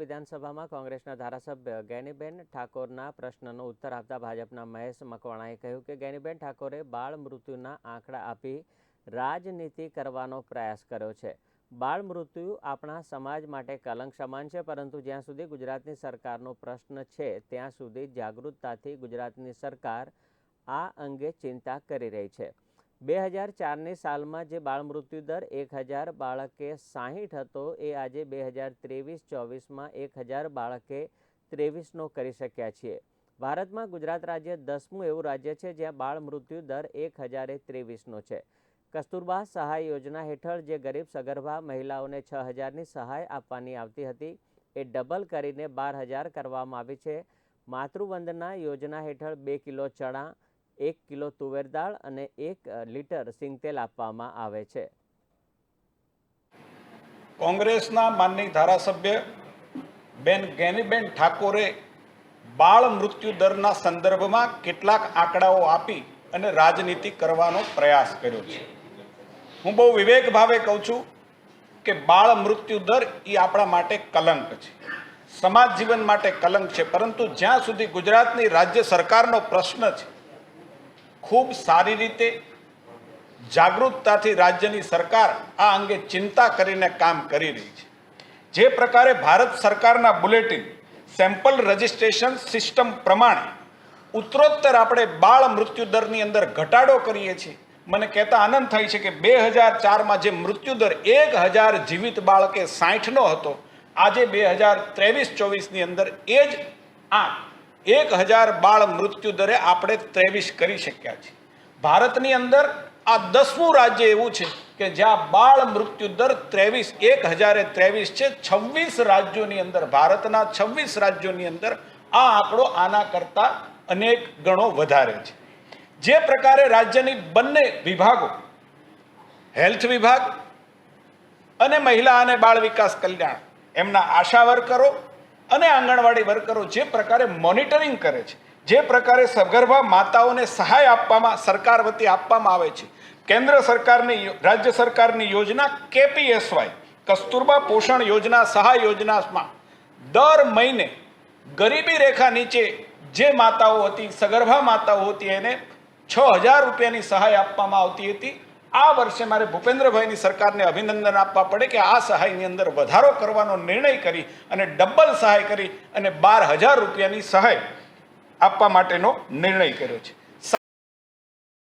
વિધાનસભામાં કોંગ્રેસના ધારાસભ્ય ગેનીબેન ઠાકોરના પ્રશ્નનો ઉત્તર આપતા ભાજપના મહેશ મકવાણાએ કહ્યું કે ગેનીબેન ઠાકોરે બાળ મૃત્યુના આંકડા આપી રાજનીતિ કરવાનો પ્રયાસ કર્યો છે. બાળ મૃત્યુ આપણા સમાજ માટે કલંક સમાન છે, પરંતુ જ્યાં સુધી ગુજરાતની સરકારનો પ્રશ્ન છે, ત્યાં સુધી જાગૃતતાથી ગુજરાતની સરકાર આ અંગે ચિંતા કરી રહી છે. બે હજાર ચારની સાલમાં જે બાળ મૃત્યુ દર એક હજાર બાળકે સાહીઠ હતો, એ આજે બે હજાર ત્રેવીસ ચોવીસમાં એક હજાર બાળકે ત્રેવીસનો કરી શક્યા છીએ. ભારતમાં ગુજરાત રાજ્ય દસમું એવું રાજ્ય છે જ્યાં બાળ મૃત્યુ દર એક હજારે ત્રેવીસનો છે. કસ્તુરબા સહાય યોજના હેઠળ જે ગરીબ સગર્ભા મહિલાઓને છ હજારની સહાય આપવાની આવતી હતી, એ ડબલ કરીને બાર હજાર કરવામાં આવી છે. માતૃવંદના યોજના હેઠળ બે કિલો ચણા એક કિલો તુવેર દાળ અને એક લીટર સિંગતેલ આપવામાં આવે છે. કોંગ્રેસના માનની ધારાસભ્ય બેન ગેનીબેન ઠાકોરે બાળ મૃત્યુ દરના સંદર્ભમાં કેટલાક આંકડાઓ આપી અને રાજનીતિ કરવાનો પ્રયાસ કર્યો છે. હું બહુ વિવેક ભાવે કહું છું કે બાળ મૃત્યુ દર એ આપણા માટે કલંક છે. સમાજ જીવન માટે કલંક છે, પરંતુ જ્યાં સુધી ગુજરાતની રાજ્ય સરકારનો પ્રશ્ન છે ખૂબ સારી રીતે જાગૃતતાથી રાજ્યની સરકાર આ અંગે ચિંતા કરીને કામ કરી રહી છે. જે પ્રકારે ભારત સરકારના બુલેટિન, સેમ્પલ રજિસ્ટ્રેશન સિસ્ટમ પ્રમાણે ઉત્તરોત્તર આપણે બાળ મૃત્યુદરની અંદર ઘટાડો કરીએ છીએ. મને કહેતા આનંદ થાય છે કે બે હજાર ચારમાં જે મૃત્યુદર એક હજાર જીવિત બાળકે સાઠનો હતો, આજે બે હજાર ત્રેવીસ ચોવીસની અંદર એ જ આંક એક હજાર બાળ મૃત્યુ દરે આપણે ત્રેવીસ કરી શક્યા છીએ. ભારતની અંદર આ દસમું રાજ્ય એવું છે કે જ્યાં બાળ મૃત્યુ દર ત્રેવીસ, એક હજારે ત્રેવીસ છે. છવ્વીસ રાજ્યોની અંદર, ભારતના છવ્વીસ રાજ્યોની અંદર આ આંકડો આના કરતાં અનેક ગણો વધારે છે. જે પ્રકારે રાજ્યની બંને વિભાગો, હેલ્થ વિભાગ અને મહિલા અને બાળ વિકાસ કલ્યાણ, એમના આશા વર્કરો અને આંગણવાડી વર્કરો જે પ્રકારે મોનિટરિંગ કરે છે, જે પ્રકારે સગર્ભા માતાઓને સહાય આપવામાં, સરકાર વતી આપવામાં આવે છે, કેન્દ્ર સરકારની રાજ્ય સરકારની યોજના કેપીએસવાય, કસ્તુરબા પોષણ યોજના, સહાય યોજનામાં દર મહિને ગરીબી રેખા નીચે જે માતાઓ હતી, સગર્ભા માતાઓ હતી, એને છ હજાર રૂપિયાની સહાય આપવામાં આવતી હતી. આ વર્ષે મારે ભૂપેન્દ્રભાઈની સરકારને અભિનંદન આપવા પડે કે આ સહાયની અંદર વધારો કરવાનો નિર્ણય કરી અને ડબલ સહાય કરી અને બાર હજાર રૂપિયાની સહાય આપવા માટેનો નિર્ણય કર્યો છે.